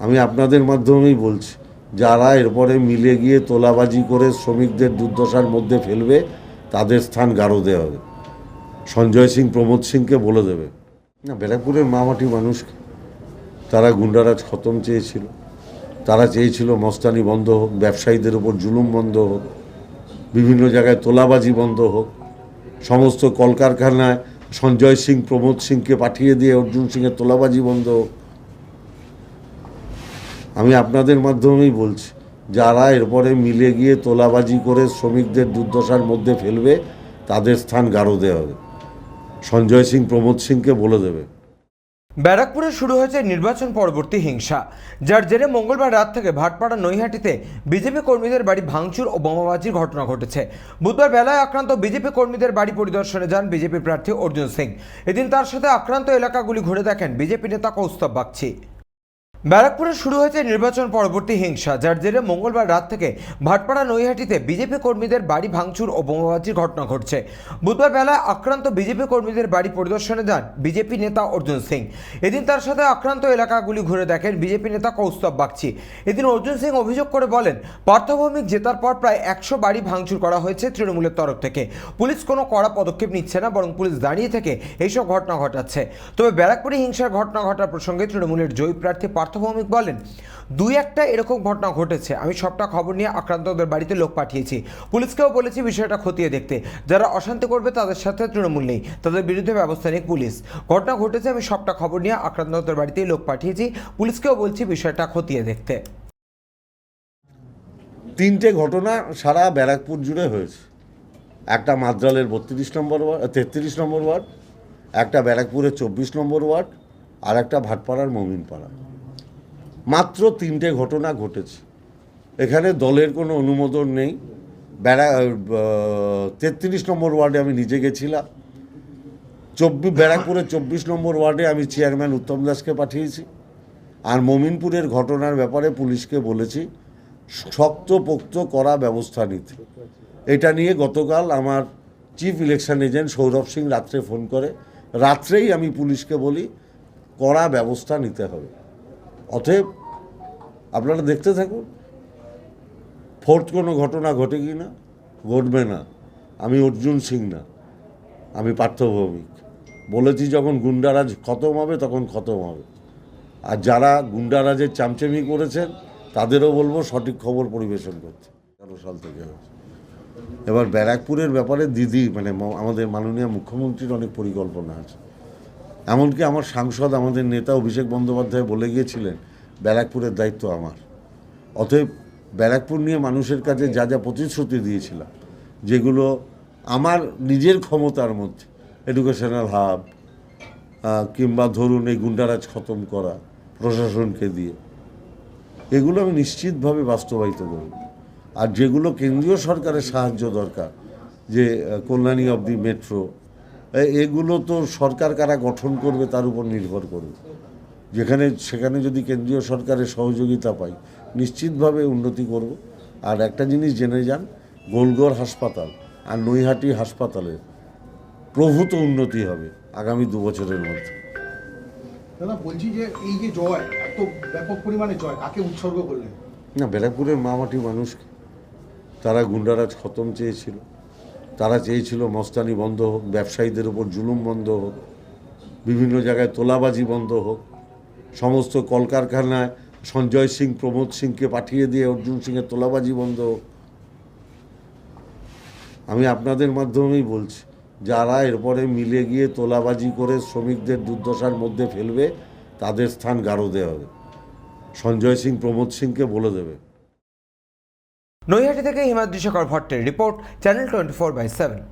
আমি আপনাদের মাধ্যমেই বলছি, যারা এরপরে মিলে গিয়ে তোলাবাজি করে শ্রমিকদের দুর্দশার মধ্যে ফেলবে, তাদের স্থান গারদে হবে। সঞ্জয় সিং, প্রমোদ সিংকে বলে দেবে, না, ব্যারাকপুরের মামাটি মানুষকে তারা গুন্ডারাজ খতম চেয়েছিল। তারা চেয়েছিল মস্তানি বন্ধ হোক, ব্যবসায়ীদের উপর জুলুম বন্ধ হোক, বিভিন্ন জায়গায় তোলাবাজি বন্ধ হোক। সমস্ত কলকারখানায় সঞ্জয় সিং, প্রমোদ সিংকে পাঠিয়ে দিয়ে অর্জুন সিংয়ের তোলাবাজি বন্ধ হোক। আমি আপনাদের মাধ্যমেই বলছি, যারা এরপরে মিলে গিয়ে তোলাবাজি করে শ্রমিকদের দুর্দশার মধ্যে ফেলবে, তাদের স্থান গারদে হবে। সঞ্জয় সিং, প্রমোদ সিংকে বলে দেবে। ব্যারাকপুরে শুরু হয়েছে নির্বাচন পরবর্তী হিংসা। যার জেরে মঙ্গলবার রাত থেকে ভাটপাড়া নৈহাটিতে বিজেপি কর্মীদের বাড়ি ভাঙচুর ও বোমাবাজির ঘটনা ঘটেছে। বুধবার বেলায় আক্রান্ত বিজেপি কর্মীদের বাড়ি পরিদর্শনে যান বিজেপি প্রার্থী অর্জুন সিং। এদিন তার সাথে আক্রান্ত এলাকাগুলি ঘুরে দেখেন বিজেপি নেতা কৌস্তব বাগচি। ব্যারাকপুরে শুরু হয়েছে নির্বাচন পরবর্তী হিংসা। যার জেরে মঙ্গলবার রাত থেকে ভাটপাড়া নৈহাটিতে বিজেপি কর্মীদের বাড়ি ভাঙচুর ও বোমাবাজির ঘটনা ঘটছে। বুধবার বেলায় আক্রান্ত বিজেপি কর্মীদের বাড়ি পরিদর্শনে যান বিজেপি নেতা অর্জুন সিং। এদিন তার সাথে আক্রান্ত এলাকাগুলি ঘুরে দেখেন বিজেপি নেতা কৌস্তব বাগচি। এদিন অর্জুন সিং অভিযোগ করে বলেন, পার্থভৌমিক জেতার পর প্রায় একশো বাড়ি ভাঙচুর করা হয়েছে তৃণমূলের তরফ থেকে। পুলিশ কোনো কড়া পদক্ষেপ নিচ্ছে না, বরং পুলিশ দাঁড়িয়ে থেকে এইসব ঘটনা ঘটাচ্ছে। তবে ব্যারাকপুরে হিংসার ঘটনা ঘটার প্রসঙ্গে তৃণমূলের জয়ী প্রার্থী পার্থভৌমিক বলেন, দুই একটা এরকম ঘটনা ঘটেছে। আমি সবটা খবর নিয়ে আক্রান্তদের বাড়িতে লোক পাঠিয়েছি। পুলিশকেও বলেছি বিষয়টা খতিয়ে দেখতে। যারা অশান্তি করবে তাদের সাথে তৃণমূল নেই, তাদের বিরুদ্ধে ব্যবস্থা নিক পুলিশ। ঘটনা ঘটেছে, আমি সবটা খবর নিয়ে আক্রান্তদের বাড়িতেই লোক পাঠিয়েছি। পুলিশকেও বলছি বিষয়টা খতিয়ে দেখতে। তিনটে ঘটনা সারা ব্যারাকপুর জুড়ে হয়েছে। একটা মাদ্রালের বত্রিশ নম্বর ওয়ার্ড তেত্রিশ নম্বর ওয়ার্ড, একটা ব্যারাকপুরের চব্বিশ নম্বর ওয়ার্ড, আর একটা ভাটপাড়ার মমিনপাড়া। মাত্র তিনটে ঘটনা ঘটেছে। এখানে দলের কোনো অনুমোদন নেই। ব্যারা তেত্রিশ নম্বর ওয়ার্ডে আমি নিজে গেছিলাম। চব্বিশ ব্যারাকপুরের চব্বিশ নম্বর ওয়ার্ডে আমি চেয়ারম্যান উত্তম দাসকে পাঠিয়েছি। আর মমিনপুরের ঘটনার ব্যাপারে পুলিশকে বলেছি, শক্তপোক্ত করা ব্যবস্থা নিতে। এটা নিয়ে গতকাল আমার chief election agent Sourav Singh রাত্রে ফোন করে। রাত্রেই আমি পুলিশকে বলি, কড়া ব্যবস্থা নিতে হবে। অতএব আপনারা দেখতে থাকুন। ফোর্থ কোনো ঘটনা ঘটে কি না? ঘটবে না। আমি অর্জুন সিং না। আমি পার্থভৌমিক। বলেছি যখন গুন্ডারাজ খতম হবে, তখন খতম হবে। আর যারা গুন্ডারাজের চামচেমি করেছেন, তাদেরও বলব সঠিক খবর পরিবেশন করতে। তেরো সাল থেকে এবার ব্যারাকপুরের ব্যাপারে দিদি মানে আমাদের মাননীয় মুখ্যমন্ত্রীর অনেক পরিকল্পনা আছে। এমনকি আমার সাংসদ, আমাদের নেতা অভিষেক বন্দ্যোপাধ্যায় বলে গিয়েছিলেন ব্যারাকপুরের দায়িত্ব আমার। অতএব ব্যারাকপুর নিয়ে মানুষের কাছে যা যা প্রতিশ্রুতি দিয়েছিলাম, যেগুলো আমার নিজের ক্ষমতার মধ্যে এডুকেশনাল হাব কিংবা ধরুন এই গুন্ডারাজ খতম করা, প্রশাসনকে দিয়ে, এগুলো আমি নিশ্চিতভাবে বাস্তবায়িত করব। আর যেগুলো কেন্দ্রীয় সরকারের সাহায্য দরকার, যে কল্যাণী অব দি মেট্রো এগুলো তো সরকার কারা গঠন করবে তার উপর নির্ভর করবে। যেখানে সেখানে যদি কেন্দ্রীয় সরকারের সহযোগিতা পাই নিশ্চিতভাবে উন্নতি করব। আর একটা জিনিস জেনে যান গোলগড় হাসপাতাল আর নৈহাটি হাসপাতালের প্রভূত উন্নতি হবে আগামী দু বছরের মধ্যে। দাদা বলছি যে এই যে জয় এত ব্যাপক পরিমাণে জয় কাকে উৎসর্গ করলেন? না ব্যারাকপুরের মামাটি মানুষকে তারা গুন্ডারাজ খতম চেয়েছিল। তারা চেয়েছিল মস্তানি বন্ধ হোক ব্যবসায়ীদের উপর জুলুম বন্ধ হোক বিভিন্ন জায়গায় তোলাবাজি বন্ধ হোক সমস্ত কলকারখানায় সঞ্জয় সিং, প্রমোদ সিংকে পাঠিয়ে দিয়ে অর্জুন সিংয়ের তোলাবাজি বন্ধ। আমি আপনাদের মাধ্যমেই বলছি, যারা এরপরে মিলে গিয়ে তোলাবাজি করে শ্রমিকদের দুর্দশার মধ্যে ফেলবে, তাদের স্থান গাঢ় দেওয়া হবে। সঞ্জয় সিং, প্রমোদ সিংকে বলে দেবে। নৈহাটি থেকে Himadri Shekhar ভট্টের report, channel twenty four by seven.